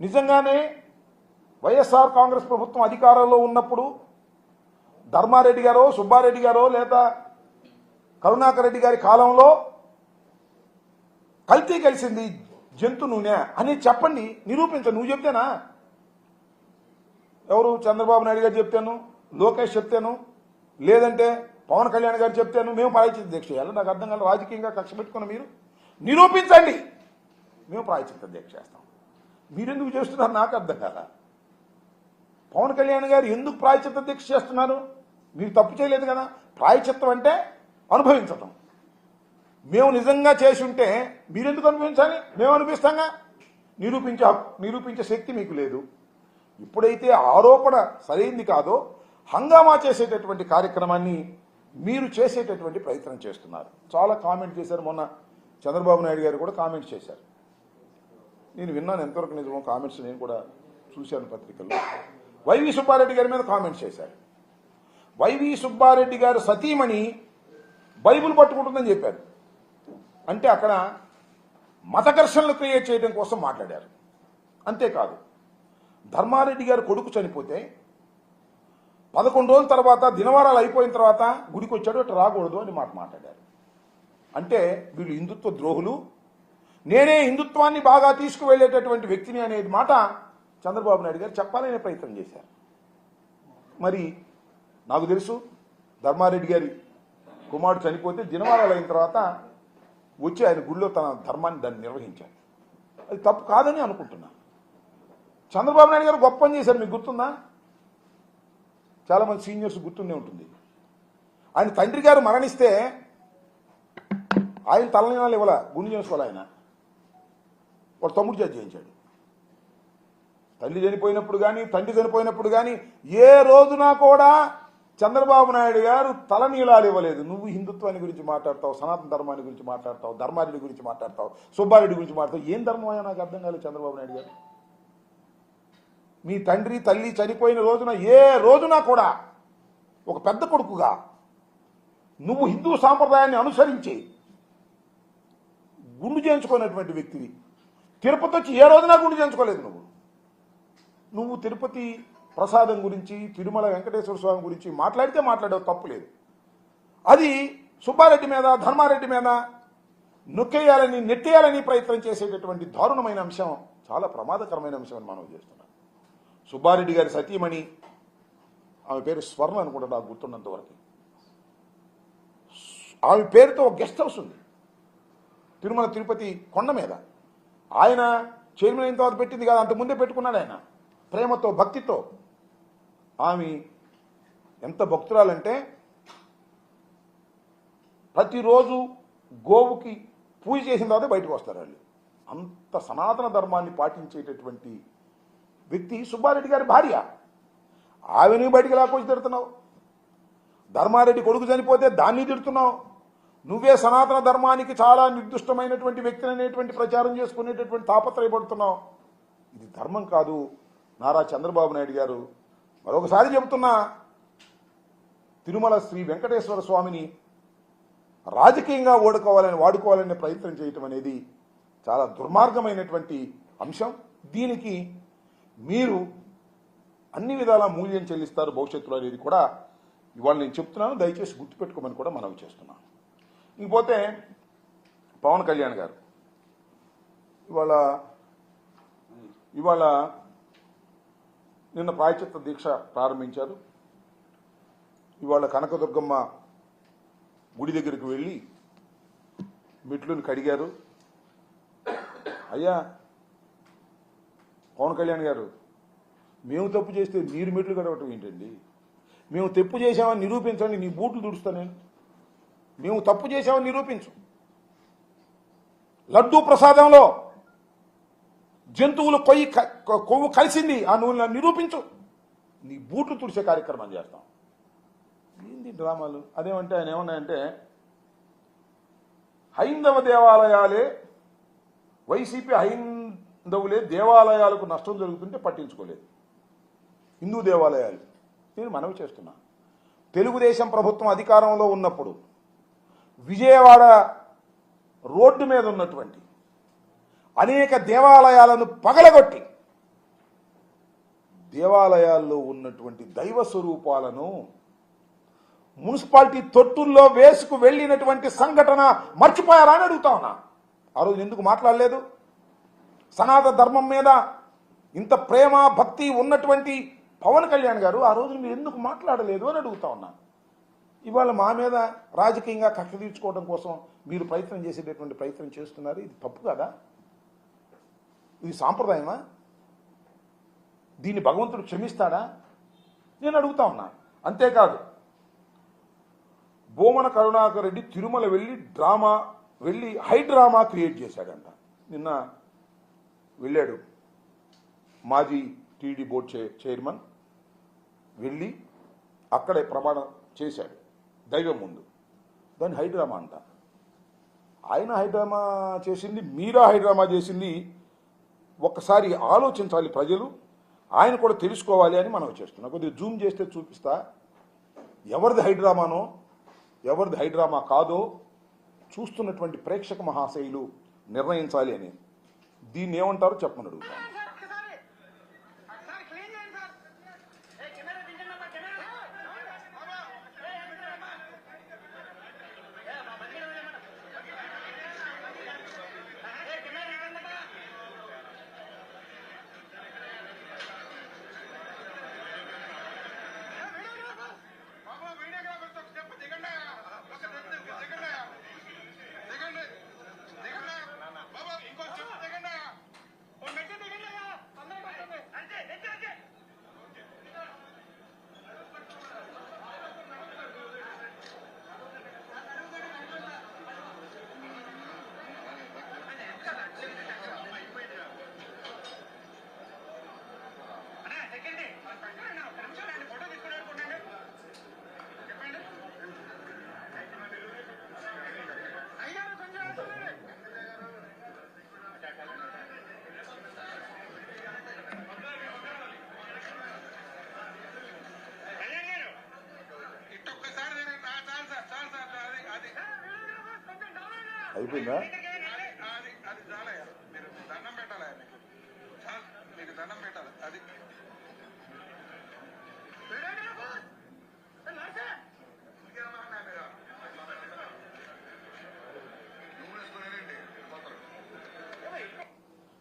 నిజంగానే వైఎస్ఆర్ కాంగ్రెస్ ప్రభుత్వం అధికారంలో ఉన్నప్పుడు ధర్మారెడ్డి గారో సుబ్బారెడ్డి గారో లేదా కరుణాకర్ రెడ్డి గారి కాలంలో కల్తీ కలిసింది జంతు నూనె అని చెప్పండి నిరూపించ నువ్వు చెప్తేనా? ఎవరు? చంద్రబాబు నాయుడు గారు చెప్తాను లోకేష్ చెప్తాను లేదంటే పవన్ కళ్యాణ్ గారు చెప్తాను మేము ప్రాయచిత దీక్ష చేయాలి. నాకు అర్థం కాదు రాజకీయంగా కక్ష పెట్టుకున్న మీరు నిరూపించండి. మేము ప్రాయచిత దీక్ష చేస్తాం. మీరెందుకు చేస్తున్నారు? నాకు అర్థం కదా పవన్ కళ్యాణ్ గారు ఎందుకు ప్రాయచిత్త దీక్ష చేస్తున్నారు? మీరు తప్పు చేయలేదు కదా. ప్రాయచిత్తం అంటే అనుభవించటం. మేము నిజంగా చేసి ఉంటే మీరెందుకు అనుభవించాలి? మేము అనిపిస్తాంగా నిరూపించే నిరూపించే శక్తి మీకు లేదు. ఇప్పుడైతే ఆరోపణ సరైంది కాదో హంగామా చేసేటటువంటి కార్యక్రమాన్ని మీరు చేసేటటువంటి ప్రయత్నం చేస్తున్నారు. చాలా కామెంట్ చేశారు మొన్న చంద్రబాబు నాయుడు గారు కూడా కామెంట్ చేశారు. నేను విన్నాను ఎంతవరకు నిజమో కామెంట్స్ నేను కూడా చూశాను పత్రికల్లో. వైవి సుబ్బారెడ్డి గారి మీద కామెంట్స్ చేశారు. వైవి సుబ్బారెడ్డి గారు సతీమణి బైబిల్ పట్టుకుంటుందని చెప్పారు. అంటే అక్కడ మత ఘర్షణలు క్రియేట్ చేయడం కోసం మాట్లాడారు. అంతేకాదు ధర్మారెడ్డి గారు కొడుకు చనిపోతే పదకొండు రోజుల తర్వాత దినవారాలు అయిపోయిన తర్వాత గుడికి వచ్చాడు అటు రాకూడదు అని మాట మాట్లాడారు. అంటే వీళ్ళు హిందుత్వ ద్రోహులు నేనే హిందుత్వాన్ని బాగా తీసుకువెళ్ళేటటువంటి వ్యక్తిని అనేది మాట చంద్రబాబు నాయుడు గారు చెప్పాలనే ప్రయత్నం చేశారు. మరి నాకు తెలుసు ధర్మారెడ్డి గారి కుమారుడు చనిపోతే దినవారాలు అయిన తర్వాత వచ్చి ఆయన గుళ్ళో తన ధర్మాన్ని దాన్ని నిర్వహించారు. అది తప్పు కాదని అనుకుంటున్నాను చంద్రబాబు నాయుడు గారు గొప్ప పని చేశారు మీకు గుర్తుందా? చాలామంది సీనియర్స్ గుర్తుండే ఉంటుంది. ఆయన తండ్రి గారు మరణిస్తే ఆయన తలనీళ్ళు ఇవ్వాల? గుండె చేసుకోవాలి ఆయన? వాడు తమ్ముడు చేతి చేయించాడు. తల్లి చనిపోయినప్పుడు కానీ తండ్రి చనిపోయినప్పుడు కానీ ఏ రోజున కూడా చంద్రబాబు నాయుడు గారు తలనీలాలు ఇవ్వలేదు. నువ్వు హిందుత్వాన్ని గురించి మాట్లాడతావు సనాతన ధర్మాన్ని గురించి మాట్లాడతావు ధర్మారెడ్డి గురించి మాట్లాడతావు సుబ్బారెడ్డి గురించి మాట్లాడతావు ఏం ధర్మం అయినా నాకు అర్థం కాలేదు చంద్రబాబు నాయుడు గారు? మీ తండ్రి తల్లి చనిపోయిన రోజున ఏ రోజున కూడా ఒక పెద్ద కొడుకుగా నువ్వు హిందూ సాంప్రదాయాన్ని అనుసరించి గుండు చేయించుకున్నటువంటి వ్యక్తివి. తిరుపతి వచ్చి ఏ రోజున గుండు చేయించుకోలేదు నువ్వు. నువ్వు తిరుపతి ప్రసాదం గురించి తిరుమల వెంకటేశ్వర స్వామి గురించి మాట్లాడితే మాట్లాడేవు తప్పులేదు అది సుబ్బారెడ్డి మీద ధర్మారెడ్డి మీద నొక్కేయాలని నెట్టేయాలని ప్రయత్నం చేసేటటువంటి దారుణమైన అంశం చాలా ప్రమాదకరమైన అంశం అని మనం చేస్తున్నాం. సుబ్బారెడ్డి గారి సతీమణి ఆమె పేరు స్వర్ణ అనుకుంటా నాకు గుర్తున్నంత వరకు. ఆమె పేరుతో గెస్ట్ హౌస్ ఉంది. తిరుమల తిరుపతి కొండ మీద. ఆయన చైర్మన్ అయిన తర్వాత పెట్టింది కాదు అంత ముందే పెట్టుకున్నాడు ఆయన. ప్రేమతో భక్తితో. ఆమె ఎంత భక్తురాలంటే ప్రతిరోజు గోవుకి పూజ చేసిన తర్వాత బయటకు వస్తారు వాళ్ళు. అంత సనాతన ధర్మాన్ని పాటించేటటువంటి వ్యక్తి సుబ్బారెడ్డి గారి భార్య. ఆమెను బయటికి లాక్కొచ్చి తిడుతున్నావు? ధర్మారెడ్డి కొడుకు చనిపోతే దాన్ని తిడుతున్నావు? నువ్వే సనాతన ధర్మానికి చాలా నిర్దిష్టమైనటువంటి వ్యక్తిని అనేటువంటి ప్రచారం చేసుకునేటటువంటి తాపత్రయపడుతున్నావు. ఇది ధర్మం కాదు. నారా చంద్రబాబు నాయుడు గారు మరొకసారి చెబుతున్నా తిరుమల శ్రీ వెంకటేశ్వర స్వామిని రాజకీయంగా ఓడుకోవాలని వాడుకోవాలనే ప్రయత్నం చేయటం అనేది చాలా దుర్మార్గమైనటువంటి అంశం. దీనికి మీరు అన్ని విధాల మూల్యం చెల్లిస్తారు భవిష్యత్తులో అనేది కూడా ఇవాళ నేను చెప్తున్నాను. దయచేసి గుర్తుపెట్టుకోమని కూడా మనవి చేస్తున్నాను. ఇకపోతే పవన్ కళ్యాణ్ గారు. ఇవాళ ఇవాళ నిన్న ప్రాయచిత్త దీక్ష ప్రారంభించారు. ఇవాళ కనకదుర్గమ్మ గుడి దగ్గరికి వెళ్ళి మెట్లుని కడిగారు. అయ్యా పవన్ కళ్యాణ్ గారు మేము తప్పు చేస్తే మీరు మెట్లు కడవటం ఏంటండి? మేము తప్పు చేసామని నిరూపించండి నీ బూట్లు తుడుస్తా నేను. మేము తప్పు చేసామని నిరూపించు. లడ్డూ ప్రసాదంలో జంతువులు కొయ్యి కొవ్వు కలిసింది ఆ నువ్వు నిరూపించు. నీ బూట్లు తుడిసే కార్యక్రమం చేస్తాం. ఏంది డ్రామాలు? అదేమంటే ఆయన ఏమన్నాయంటే హైందవ దేవాలయాలే వైసీపీ హైందవులే దేవాలయాలకు నష్టం జరుగుతుంటే పట్టించుకోలేదు. హిందూ దేవాలయాలు. నేను మనవి చేస్తున్నా. తెలుగుదేశం ప్రభుత్వం అధికారంలో ఉన్నప్పుడు విజయవాడ రోడ్డు మీద ఉన్నటువంటి అనేక దేవాలయాలను పగలగొట్టి దేవాలయాల్లో ఉన్నటువంటి దైవ స్వరూపాలను మున్సిపాలిటీ తొట్టుల్లో వేసుకు వెళ్ళినటువంటి సంఘటన మర్చిపోయారా అని అడుగుతా ఉన్నా. ఆ రోజు ఎందుకు మాట్లాడలేదు? సనాతన ధర్మం మీద ఇంత ప్రేమ భక్తి ఉన్నటువంటి పవన్ కళ్యాణ్ గారు ఆ రోజు మీరు ఎందుకు మాట్లాడలేదు అని అడుగుతా ఉన్నాను ఇవాళ మా మీద రాజకీయంగా కక్ష తీర్చుకోవడం కోసం మీరు ప్రయత్నం చేసేటటువంటి ప్రయత్నం చేస్తున్నారు. ఇది తప్పు కదా? ఇది సాంప్రదాయమా? దీన్ని భగవంతుడు క్షమిస్తాడా? నేను అడుగుతా ఉన్నా. అంతేకాదు బోమన కరుణాకర్ రెడ్డి తిరుమల వెళ్ళి డ్రామా వెళ్ళి హై డ్రామా క్రియేట్ చేశాడంట. నిన్న వెళ్ళాడు మాజీ టీడీ బోర్డ్ చైర్మన్ వెళ్ళి అక్కడే ప్రమాణం చేశాడు. దైవం ముందు. దాన్ని హైడ్రామా అంట. ఆయన హైడ్రామా చేసింది మీరా హైడ్రామా చేసింది ఒక్కసారి ఆలోచించాలి ప్రజలు. ఆయన కూడా తెలుసుకోవాలి అని మనం చేస్తున్నాం. కొద్దిగా జూమ్ చేస్తే చూపిస్తా. ఎవరిది హైడ్రామానో ఎవరిది హైడ్రామా కాదో చూస్తున్నటువంటి ప్రేక్షక మహాశైలు నిర్ణయించాలి అని. దీన్ని ఏమంటారో చెప్పమని అడుగుతాను సార్ ఒక్కసారి ఒకసారి క్లీన్ చేయండి సార్ ఏ కెమెరా దించండి అమ్మా కెమెరా బాబా ఏ కెమెరా ఏ మా బండి వెళ్ళమన్నా ఏ కెమెరా దించండి అమ్మా బాబు వీడియోగ్రాఫర్స్ ఒక స్టెప్ దిగండి ఒక స్టెప్ దిగండి దిగండి దిగండి బాబు ఇంకో స్టెప్ దిగండి ఓ మెట్టి దిగండి అయ్యా తొందరగా పడుతుంది అంతే అంతే అంతే అన్నా సెకండ్ అన్నా ఒక నిమిషం నేను ఫోటో తీసుకుని అనుకుంటాను చెప్పండి అయ్యా కొంచెం ఆగుతుంది. కళ్యాణ్ గారు ఇటు ఒక్కసారి దిగండి ఆ, చాలు సార్ చాలు సార్ అది అది కొంచెం డౌన్ అయ్యా. అయిపోయిందా అది అది అది చాలయ్యా మీరు దండం పెట్టాలి మీకు చాలు మీకు దండం పెట్టాలి అది నువ్వు వేసుకునేది అయిపోయిందా?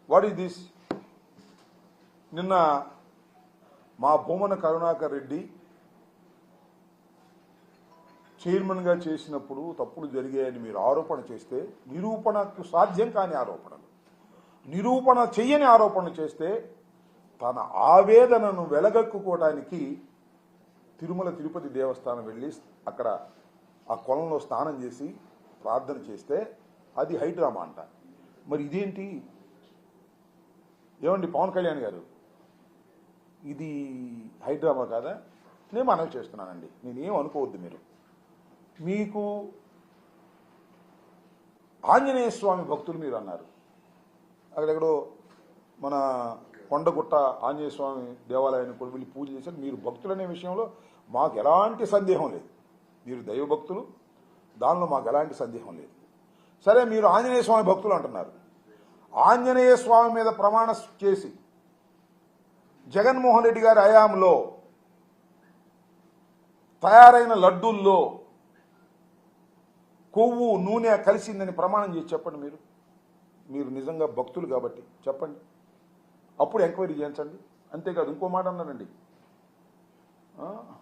వాట్ ఈస్ దిస్ నిన్న మా భూమన కరుణాకర్ రెడ్డి చైర్మన్గా చేసినప్పుడు తప్పులు జరిగాయని మీరు ఆరోపణ చేస్తే నిరూపణకు సాధ్యం కాని ఆరోపణలు. నిరూపణ చెయ్యని ఆరోపణ చేస్తే తన ఆవేదనను వెలగక్కుకోవడానికి తిరుమల తిరుపతి దేవస్థానం వెళ్ళి అక్కడ ఆ కొలంలో స్నానం చేసి ప్రార్థన చేస్తే అది హైడ్రామా అంట. మరి ఇదేంటి? ఏమండి పవన్ కళ్యాణ్ గారు? ఇది హైడ్రామా కాదా? నేను మనవి చేస్తున్నానండి. నేనేం అనుకోవద్దు మీరు. మీకు ఆంజనేయ స్వామి భక్తులు మీరు అన్నారు. అక్కడెక్కడో మన కొండగుట్ట ఆంజనేయ స్వామి దేవాలయాన్ని కూడా వెళ్ళి పూజ చేశారు. మీరు భక్తులు అనే విషయంలో మాకు ఎలాంటి సందేహం లేదు. మీరు దైవ భక్తులు దానిలో మాకు ఎలాంటి సందేహం లేదు. సరే మీరు ఆంజనేయ స్వామి భక్తులు అంటున్నారు. ఆంజనేయ స్వామి మీద ప్రమాణ చేసి జగన్మోహన్ రెడ్డి గారి హయాంలో తయారైన లడ్డూల్లో కొవ్వు నూనె కలిసిందని ప్రమాణం చేసి చెప్పండి మీరు. మీరు నిజంగా భక్తులు కాబట్టి చెప్పండి. అప్పుడు ఎంక్వైరీ చేయించండి. అంతేకాదు ఇంకో మాట అన్నారండి ఆ?